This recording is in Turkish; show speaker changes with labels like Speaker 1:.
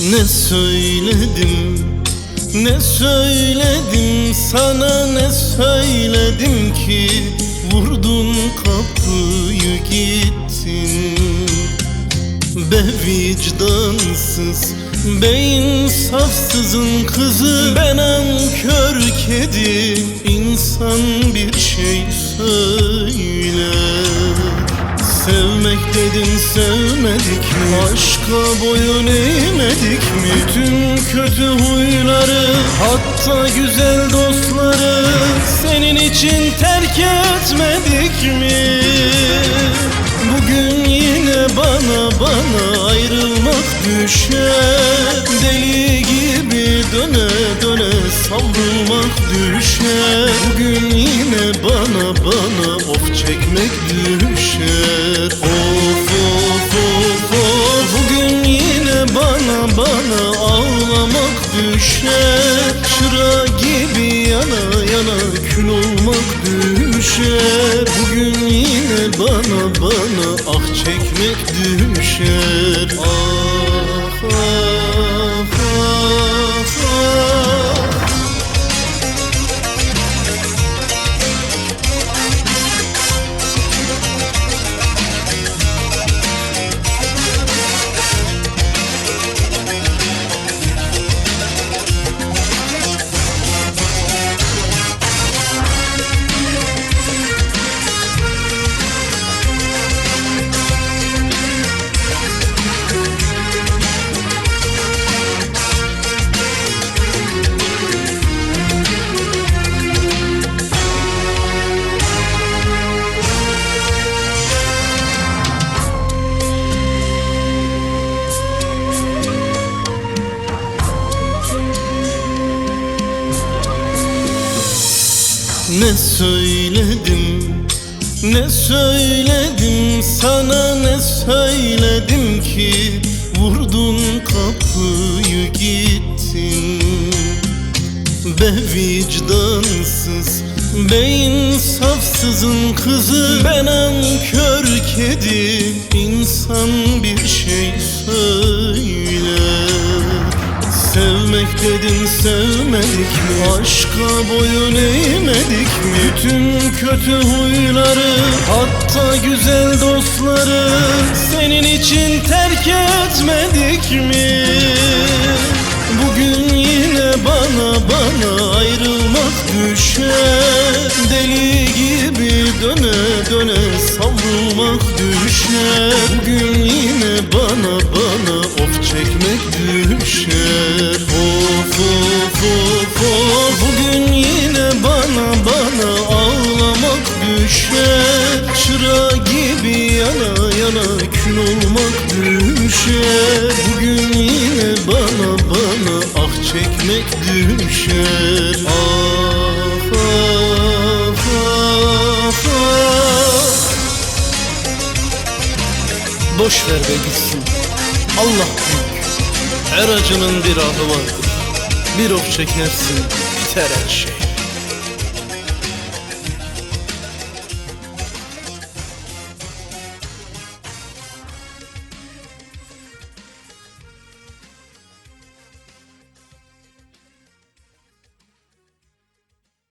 Speaker 1: Ne söyledim? Ne söyledim? Sana ne söyledim ki? Vurdun kapıyı gittin. Be vicdansız Beyin safsızın kızı. Ben kör kedi. İnsan bir şey Sevmek dedin sevmedik mi? Aşka boyun eğmedik mi? Tüm kötü huyları Hatta güzel dostları Senin için terk etmedik mi? Bugün yine bana bana ayrılmak düşer Deli gibi döne döne savrulmak düşer Bugün yine bana bana of çekmek düşer Of bana ağlamak düşer Çıra gibi yana yana kül olmak düşer. Bugün yine bana bana ah çekmek düşer. Ah ah Ne söyledim? Ne söyledim? Sana ne söyledim ki? Vurdun kapıyı gittin. Be vicdansız Beyin safsızın kızı. Ben kör kedi İnsan bir şey söyler Sevmek dedin sevmedik mi? Aşka boyun eğmedik mi? Tüm kötü huyları Hatta güzel dostları Senin için terk etmedik mi? Bugün yine bana bana ayrılmak düşer Deli gibi döne döne savrulmak düşer Bugün yine bana bana of çekmek düşer kül olmak düşer Bugün yine bana bana ah çekmek düşer Ah ah ah ah. Boş ver be gitsin. Allah büyük. Her acının bir ahı vardır. Bir of çekersin biter her şey